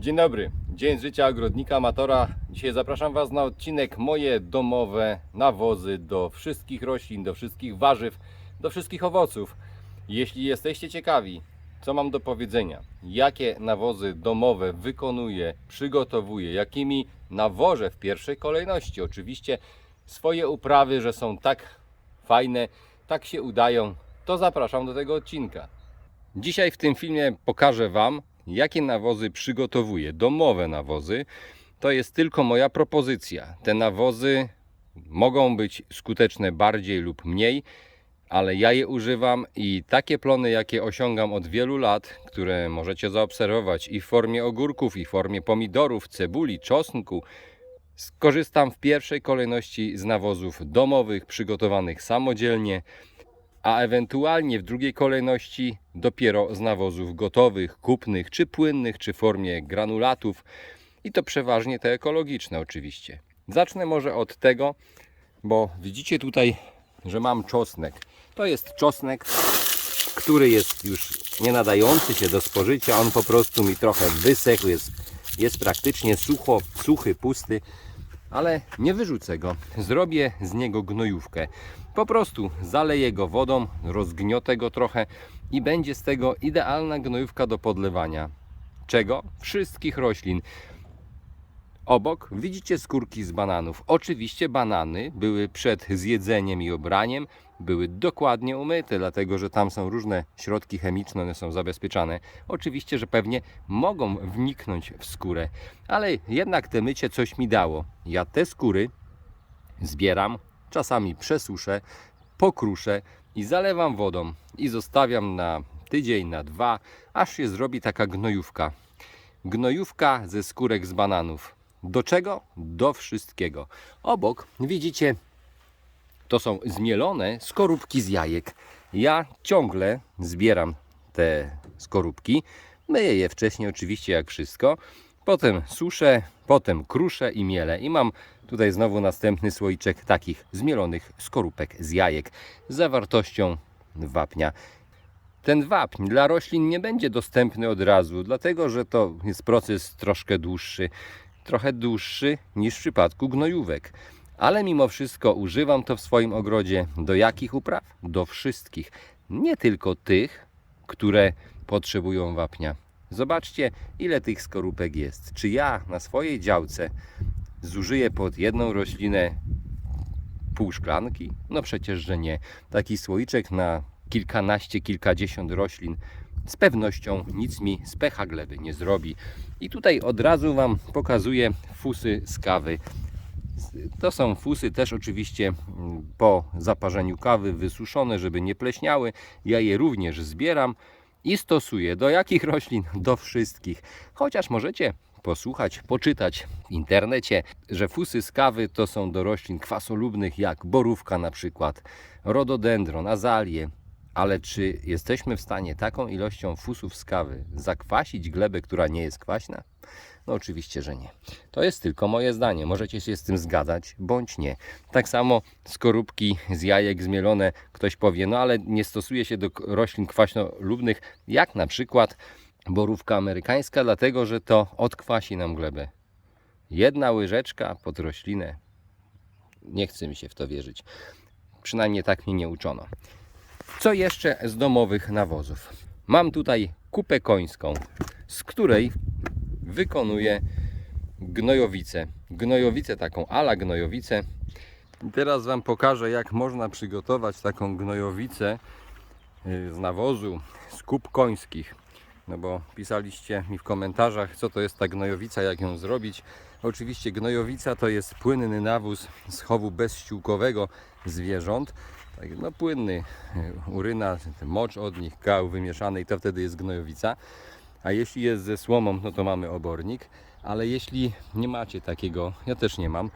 Dzień dobry, dzień życia ogrodnika amatora. Dzisiaj zapraszam Was na odcinek moje domowe nawozy do wszystkich roślin, do wszystkich warzyw, do wszystkich owoców. Jeśli jesteście ciekawi, co mam do powiedzenia, jakie nawozy domowe wykonuję, przygotowuję, jakimi nawożę w pierwszej kolejności, oczywiście swoje uprawy, że są tak fajne, tak się udają, to zapraszam do tego odcinka. Dzisiaj w tym filmie pokażę Wam, jakie nawozy przygotowuję. Domowe nawozy. To jest tylko moja propozycja. Te nawozy mogą być skuteczne bardziej lub mniej, ale ja je używam i takie plony, jakie osiągam od wielu lat, które możecie zaobserwować i w formie ogórków, i w formie pomidorów, cebuli, czosnku, skorzystam w pierwszej kolejności z nawozów domowych, przygotowanych samodzielnie a ewentualnie w drugiej kolejności dopiero z nawozów gotowych, kupnych, czy płynnych, czy w formie granulatów i to przeważnie te ekologiczne oczywiście. Zacznę może od tego, bo widzicie tutaj, że mam czosnek. To jest czosnek, który jest już nie nadający się do spożycia, on po prostu mi trochę wysechł, jest, jest praktycznie sucho, suchy, pusty, ale nie wyrzucę go. Zrobię z niego gnojówkę. Po prostu zaleję go wodą, rozgniotę go trochę i będzie z tego idealna gnojówka do podlewania. Czego? Wszystkich roślin. Obok widzicie skórki z bananów. Oczywiście banany były przed zjedzeniem i obraniem, były dokładnie umyte, dlatego że tam są różne środki chemiczne, one są zabezpieczane. Oczywiście, że pewnie mogą wniknąć w skórę, ale jednak te mycie coś mi dało. Ja te skóry zbieram, czasami przesuszę, pokruszę i zalewam wodą i zostawiam na tydzień, na dwa, aż się zrobi taka gnojówka. Gnojówka ze skórek z bananów. Do czego? Do wszystkiego. Obok widzicie, to są zmielone skorupki z jajek. Ja ciągle zbieram te skorupki. Myję je wcześniej oczywiście jak wszystko. Potem suszę, potem kruszę i mielę. I mam tutaj znowu następny słoiczek takich zmielonych skorupek z jajek z zawartością wapnia. Ten wapń dla roślin nie będzie dostępny od razu, dlatego że to jest proces troszkę dłuższy, trochę dłuższy niż w przypadku gnojówek. Ale mimo wszystko używam to w swoim ogrodzie. Do jakich upraw? Do wszystkich. Nie tylko tych, które potrzebują wapnia. Zobaczcie, ile tych skorupek jest. Czy ja na swojej działce zużyję pod jedną roślinę pół szklanki? No przecież, że nie. Taki słoiczek na kilkanaście, kilkadziesiąt roślin z pewnością nic mi z pecha gleby nie zrobi. I tutaj od razu Wam pokazuję fusy z kawy. To są fusy też oczywiście mm, po zaparzeniu kawy wysuszone, żeby nie pleśniały. Ja je również zbieram i stosuję. Do jakich roślin? Do wszystkich. Chociaż możecie posłuchać, poczytać w internecie, że fusy z kawy to są do roślin kwasolubnych jak borówka na przykład, rododendron, azalie. Ale czy jesteśmy w stanie taką ilością fusów z kawy zakwasić glebę, która nie jest kwaśna? No oczywiście, że nie. To jest tylko moje zdanie. Możecie się z tym zgadzać, bądź nie. Tak samo skorupki z jajek zmielone. Ktoś powie, no ale nie stosuje się do roślin kwaśnolubnych, jak na przykład borówka amerykańska, dlatego że to odkwasi nam glebę. Jedna łyżeczka pod roślinę. Nie chce mi się w to wierzyć. Przynajmniej tak mnie nie uczono. Co jeszcze z domowych nawozów? Mam tutaj kupę końską, z której wykonuję gnojowicę. Gnojowicę taką ala gnojowicę. Teraz Wam pokażę jak można przygotować taką gnojowicę y, z nawozu z kup końskich. No bo pisaliście mi w komentarzach co to jest ta gnojowica, jak ją zrobić. Oczywiście gnojowica to jest płynny nawóz z chowu bezściółkowego zwierząt. Tak, no płynny, y, uryna, mocz od nich, kał wymieszany i to wtedy jest gnojowica. A jeśli jest ze słomą, no to mamy obornik. Ale jeśli nie macie takiego, ja też nie mam,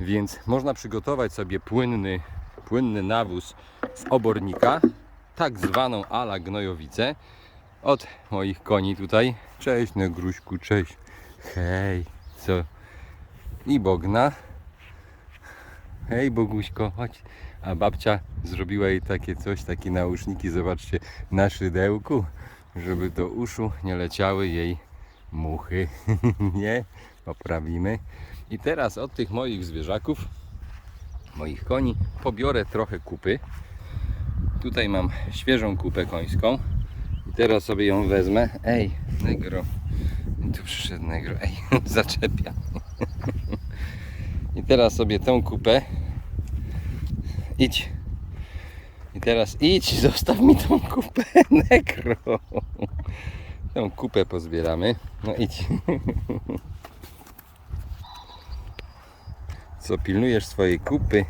więc można przygotować sobie płynny, płynny nawóz z obornika, tak zwaną ala gnojowicę od moich koni tutaj. Cześć Negruśku, cześć. Hej, co? I Bogna. Hej Boguśko, chodź. A babcia zrobiła jej takie coś, takie nauszniki, zobaczcie, na szydełku, żeby do uszu nie leciały jej muchy, nie? Poprawimy. I teraz od tych moich zwierzaków, moich koni, pobiorę trochę kupy. Tutaj mam świeżą kupę końską. I teraz sobie ją wezmę. Ej, negro. Tu przyszedł negro. Ej, zaczepia. I teraz sobie tą kupę. Idź. I teraz idź, zostaw mi tą kupę, negro. Tą kupę pozbieramy. No idź. Co pilnujesz swojej kupy?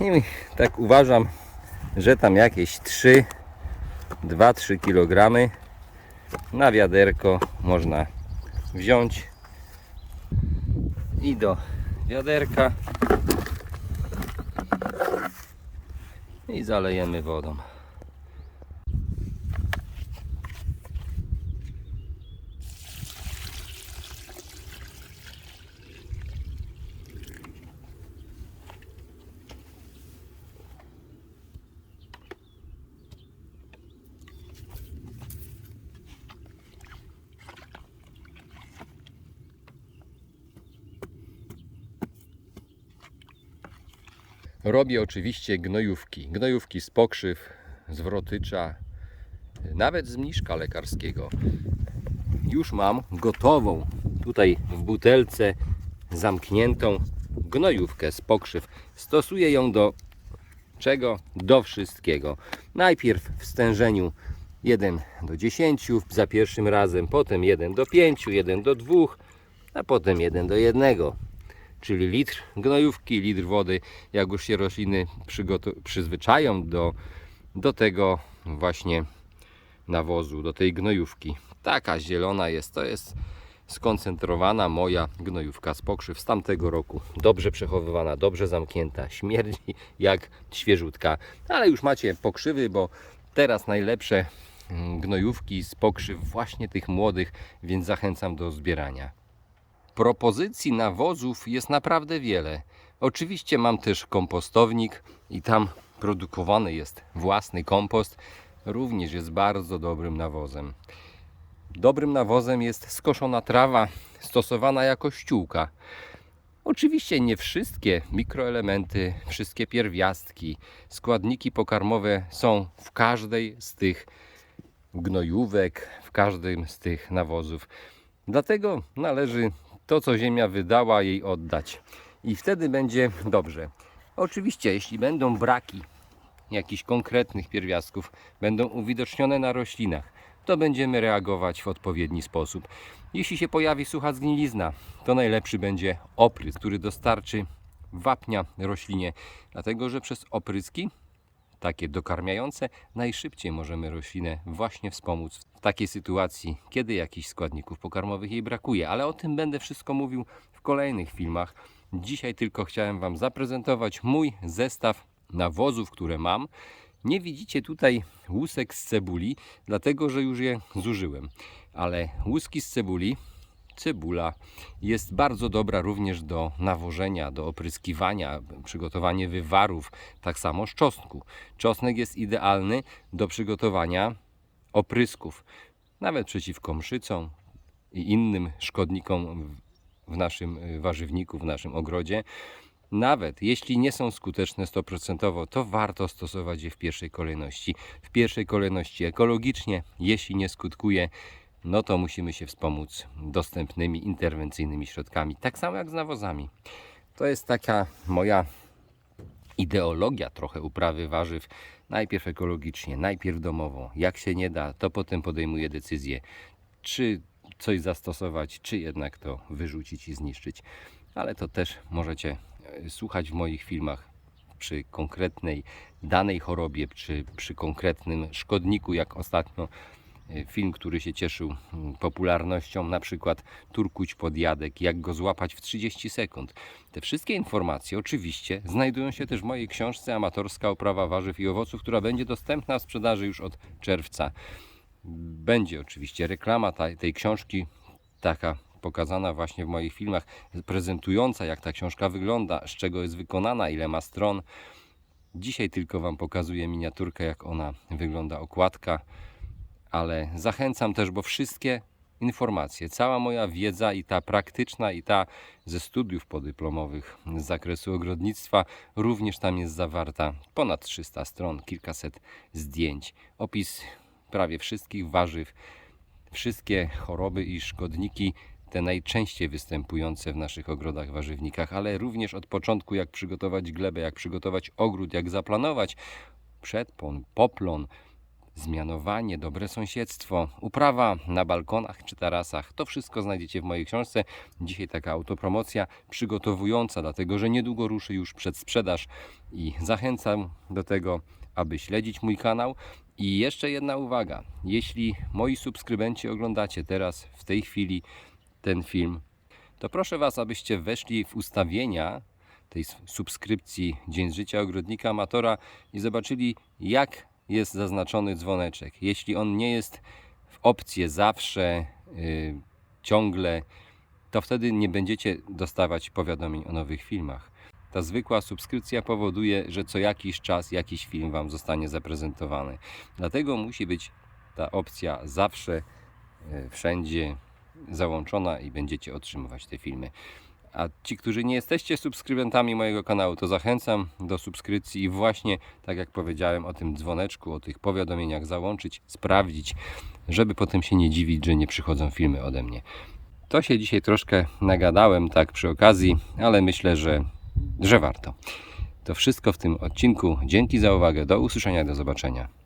I tak uważam, że tam jakieś 3, 2-3 kg na wiaderko można wziąć i do wiaderka i zalejemy wodą. Robię oczywiście gnojówki. Gnojówki z pokrzyw, z wrotycza, nawet z mniszka lekarskiego. Już mam gotową tutaj w butelce zamkniętą gnojówkę z pokrzyw. Stosuję ją do czego? Do wszystkiego. Najpierw w stężeniu 1 do 10 za pierwszym razem, potem 1 do 5, 1 do 2, a potem 1 do 1 czyli litr gnojówki, litr wody, jak już się rośliny przyzwyczają do, do tego właśnie nawozu, do tej gnojówki. Taka zielona jest, to jest skoncentrowana moja gnojówka z pokrzyw z tamtego roku. Dobrze przechowywana, dobrze zamknięta, śmierdzi jak świeżutka, ale już macie pokrzywy, bo teraz najlepsze mm, gnojówki z pokrzyw właśnie tych młodych, więc zachęcam do zbierania. Propozycji nawozów jest naprawdę wiele. Oczywiście mam też kompostownik i tam produkowany jest własny kompost. Również jest bardzo dobrym nawozem. Dobrym nawozem jest skoszona trawa stosowana jako ściółka. Oczywiście nie wszystkie mikroelementy, wszystkie pierwiastki, składniki pokarmowe są w każdej z tych gnojówek, w każdym z tych nawozów. Dlatego należy to, co ziemia wydała, jej oddać. I wtedy będzie dobrze. Oczywiście, jeśli będą braki jakichś konkretnych pierwiastków, będą uwidocznione na roślinach, to będziemy reagować w odpowiedni sposób. Jeśli się pojawi sucha zgnilizna, to najlepszy będzie oprysk, który dostarczy wapnia roślinie, dlatego że przez opryski takie dokarmiające, najszybciej możemy roślinę właśnie wspomóc w takiej sytuacji, kiedy jakichś składników pokarmowych jej brakuje. Ale o tym będę wszystko mówił w kolejnych filmach. Dzisiaj tylko chciałem Wam zaprezentować mój zestaw nawozów, które mam. Nie widzicie tutaj łusek z cebuli, dlatego że już je zużyłem. Ale łuski z cebuli cebula jest bardzo dobra również do nawożenia, do opryskiwania, przygotowanie wywarów, tak samo z czosnku. Czosnek jest idealny do przygotowania oprysków, nawet przeciwko mszycom i innym szkodnikom w- naszym y, warzywniku, w naszym ogrodzie. Nawet jeśli nie są skuteczne 100%, to warto stosować je w pierwszej kolejności. W pierwszej kolejności ekologicznie, jeśli nie skutkuje no to musimy się wspomóc dostępnymi interwencyjnymi środkami. Tak samo jak z nawozami. To jest taka moja ideologia trochę uprawy warzyw. Najpierw ekologicznie, najpierw domowo. Jak się nie da, to potem podejmuję decyzję, czy coś zastosować, czy jednak to wyrzucić i zniszczyć. Ale to też możecie e, słuchać w moich filmach przy konkretnej danej chorobie, czy przy konkretnym szkodniku, jak ostatnio film, który się cieszył mm, popularnością, na przykład turkuć podjadek, jak go złapać w 30 sekund. Te wszystkie informacje oczywiście znajdują się też w mojej książce Amatorska oprawa warzyw i owoców, która będzie dostępna w sprzedaży już od czerwca. Będzie oczywiście reklama tej książki, taka pokazana właśnie w moich filmach, prezentująca jak ta książka wygląda, z czego jest wykonana, ile ma stron. Dzisiaj tylko Wam pokazuję miniaturkę, jak ona wygląda, okładka ale zachęcam też, bo wszystkie informacje, cała moja wiedza i ta praktyczna i ta ze studiów podyplomowych z zakresu ogrodnictwa również tam jest zawarta. Ponad 300 stron, kilkaset zdjęć, opis prawie wszystkich warzyw, wszystkie choroby i szkodniki, te najczęściej występujące w naszych ogrodach warzywnikach, ale również od początku, jak przygotować glebę, jak przygotować ogród, jak zaplanować przedpon, poplon, zmianowanie, dobre sąsiedztwo, uprawa na balkonach czy tarasach. To wszystko znajdziecie w mojej książce. Dzisiaj taka autopromocja przygotowująca, dlatego że niedługo ruszy już przedsprzedaż i zachęcam do tego, aby śledzić mój kanał. I jeszcze jedna uwaga. Jeśli moi subskrybenci oglądacie teraz, w tej chwili ten film, to proszę Was, abyście weszli w ustawienia tej subskrypcji Dzień Życia Ogrodnika Amatora i zobaczyli, jak jest zaznaczony dzwoneczek. Jeśli on nie jest w opcji zawsze, yy, ciągle, to wtedy nie będziecie dostawać powiadomień o nowych filmach. Ta zwykła subskrypcja powoduje, że co jakiś czas jakiś film Wam zostanie zaprezentowany. Dlatego musi być ta opcja zawsze, yy, wszędzie załączona i będziecie otrzymywać te filmy. A ci, którzy nie jesteście subskrybentami mojego kanału, to zachęcam do subskrypcji i właśnie, tak jak powiedziałem, o tym dzwoneczku, o tych powiadomieniach załączyć, sprawdzić, żeby potem się nie dziwić, że nie przychodzą filmy ode mnie. To się dzisiaj troszkę nagadałem tak przy okazji, ale myślę, że, że warto. To wszystko w tym odcinku. Dzięki za uwagę. Do usłyszenia, do zobaczenia.